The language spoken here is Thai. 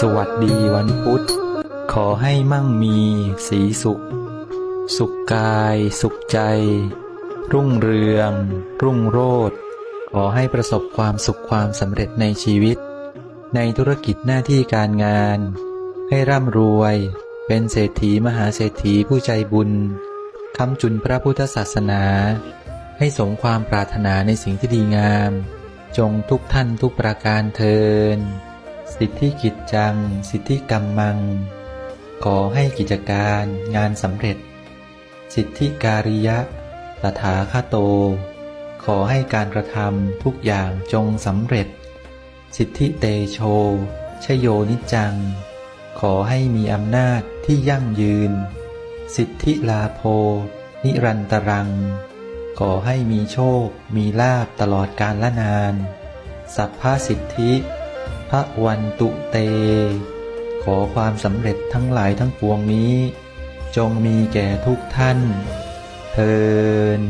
สวัสดีวันพุธ ขอให้มั่งมีสีสุข สุขกาย สุขใจ รุ่งเรือง รุ่งโรจน์ขอให้ประสบความสุขความสำเร็จในชีวิต ในธุรกิจหน้าที่การงาน ให้ร่ำรวย เป็นเศรษฐีมหาเศรษฐีผู้ใจบุญคำจุนพระพุทธศาสนา ให้สมความปรารถนาในสิ่งที่ดีงาม จงทุกท่านทุกประการเทิน สิทธิกิจจัง สิทธิกรรมมัง ขอให้กิจการงานสำเร็จ สิทธิการิยะ ตถาคโต ขอให้การกระทำทุกอย่างจงสำเร็จ สิทธิเตโช ชโยนิจัง ขอให้มีอำนาจที่ยั่งยืน สิทธิลาโภนิรันตรัง ขอให้มีโชค มีลาบตลอดกาลละนาน สัพพสิทธิ ระวันตุเต ขอความสำเร็จทั้งหลายทั้งปวงนี้ จงมีแก่ทุกท่านเทิน